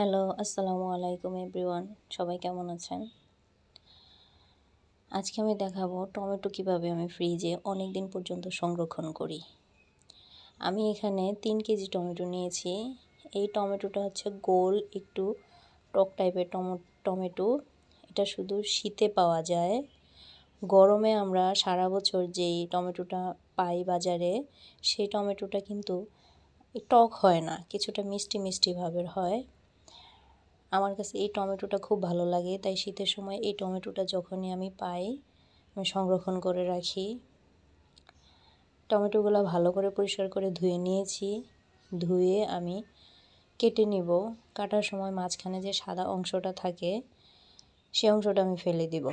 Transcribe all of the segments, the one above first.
Hello, আসসালামু আলাইকুম everyone. সবাই কেমন আছেন? আজকে আমি দেখাবো টমেটো কীভাবে আমি ফ্রিজে অনেক দিন পর্যন্ত সংরক্ষণ করি। আমি এখানে তিন কেজি টমেটো নিয়েছি। এই টমেটোটা হচ্ছে গোল একটু টক টাইপের টমেটো। এটা শুধু শীতে পাওয়া যায়। গরমে আমরা সারা বছর যেই টমেটোটা পাই বাজারে, সেই টমেটোটা কিন্তু টক হয় না, কিছুটা মিষ্টি মিষ্টি ভাবের হয়। আমার কাছে এই টমেটোটা খুব ভালো লাগে, তাই শীতের সময় এই টমেটোটা যখনই আমি পাই, আমি সংরক্ষণ করে রাখি। টমেটোগুলো ভালো করে পরিষ্কার করে ধুয়ে নিয়েছি, ধুয়ে আমি কেটে নিব। কাটার সময় মাঝখানে যে সাদা অংশটা থাকে, সে অংশটা আমি ফেলে দিব।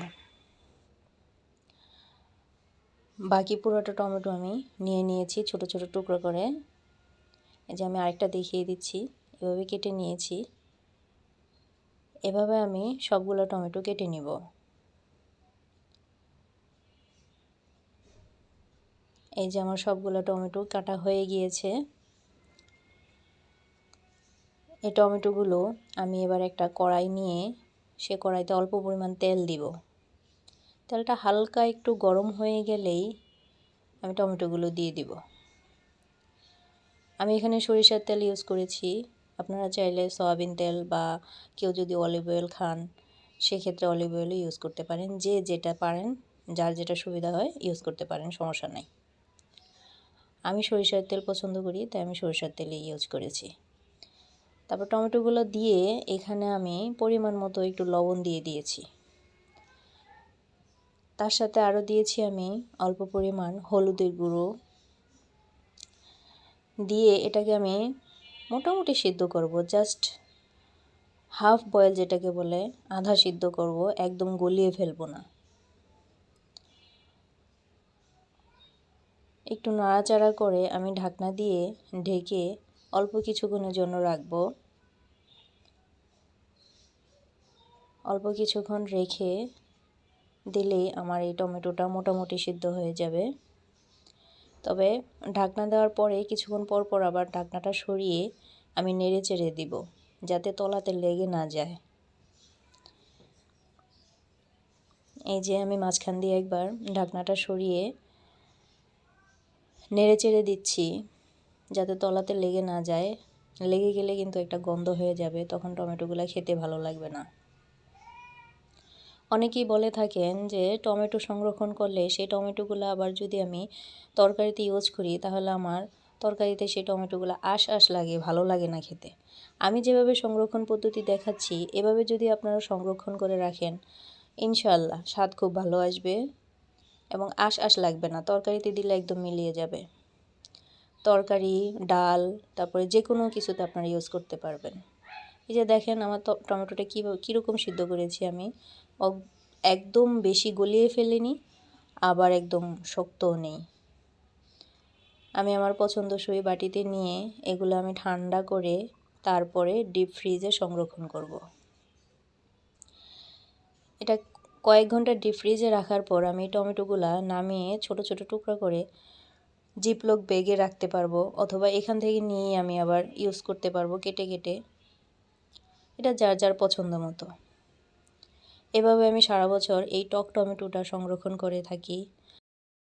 বাকি পুরোটা টমেটো আমি নিয়ে নিয়েছি ছোট ছোট টুকরো করে। এই যে আমি আরেকটা দেখিয়ে দিচ্ছি, এভাবে কেটে নিয়েছি। এভাবে আমি সবগুলো টমেটো কেটে নিব। এই যে আমার সবগুলো টমেটো কাটা হয়ে গিয়েছে। এই টমেটোগুলো আমি এবার একটা কড়াই নিয়ে সে কড়াইতে অল্প পরিমাণ তেল দিব। তেলটা হালকা একটু গরম হয়ে গেলেই আমি টমেটোগুলো দিয়ে দিব। আমি এখানে সরিষার তেল ইউজ করেছি। আপনারা চাইলে সয়াবিন তেল বা কেউ যদি অলিভ অয়েল খান, সেক্ষেত্রে অলিভ অয়েলও ইউজ করতে পারেন। যে যেটা পারেন, যার যেটা সুবিধা হয় ইউজ করতে পারেন, সমস্যা নেই। আমি সরিষার তেল পছন্দ করি, তাই আমি সরিষার তেলই ইউজ করেছি। তারপর টমেটোগুলো দিয়ে এখানে আমি পরিমাণ মতো একটু লবণ দিয়ে দিয়েছি। তার সাথে আরও দিয়েছি আমি অল্প পরিমাণ হলুদের গুঁড়ো। দিয়ে এটাকে আমি মোটামুটি সিদ্ধ করব জাস্ট হাফ বয়েল যেটাকে বলে আধা সিদ্ধ করব, একদম গলিয়ে ফেলব না। একটু নাড়াচাড়া করে আমি ঢাকনা দিয়ে ঢেকে অল্প কিছুক্ষণের জন্য রাখব। অল্প কিছুক্ষণ রেখে দিলেই আমার এই টমেটোটা মোটামুটি সিদ্ধ হয়ে যাবে। তবে ঢাকনা দেওয়ার পরে কিছুক্ষণ পর পর আবার ঢাকনাটা সরিয়ে আমি নেড়ে চেড়ে দিব, যাতে তলাতে লেগে না যায়। এই যে আমি মাঝখান দিয়ে একবার ঢাকনাটা সরিয়ে নেড়ে চেড়ে দিচ্ছি, যাতে তলাতে লেগে না যায়। লেগে গেলে কিন্তু একটা গন্ধ হয়ে যাবে, তখন টমেটোগুলো খেতে ভালো লাগবে না। অনেকেই বলে থাকেন যে, টমেটো সংরক্ষণ করলে সেই টমেটোগুলো আবার যদি আমি তরকারিতে ইউজ করি, তাহলে আমার তরকারিতে সেই টমেটোগুলো আশ আশ লাগে, ভালো লাগে না খেতে। আমি যেভাবে সংরক্ষণ পদ্ধতি দেখাচ্ছি, এভাবে যদি আপনারা সংরক্ষণ করে রাখেন ইনশাল্লাহ স্বাদ খুব ভালো আসবে এবং আশ আশ লাগবে না, তরকারিতে দিলে একদম মিলিয়ে যাবে। তরকারি, ডাল, তারপরে যে কোনো কিছুতে আপনারা ইউজ করতে পারবেন। এই যে দেখেন, আমার টমেটোটা কী কীরকম সিদ্ধ করেছি আমি। একদম বেশি গলিয়ে ফেলিনি, আবার একদম শক্তও নেই। আমি আমার পছন্দসই বাটিতে নিয়ে এগুলো আমি ঠান্ডা করে তারপরে ডিপ ফ্রিজে সংরক্ষণ করব। এটা কয়েক ঘণ্টা ডিপ ফ্রিজে রাখার পর আমি টমেটোগুলা নামিয়ে ছোট ছোট টুকরা করে জিপলক বেগে রাখতে পারব, অথবা এখান থেকে নিয়ে আমি আবার ইউজ করতে পারব কেটে কেটে। এটা যার যার পছন্দ মতো। এভাবে আমি সারা বছর এই টক টমেটোটা সংরক্ষণ করে থাকি।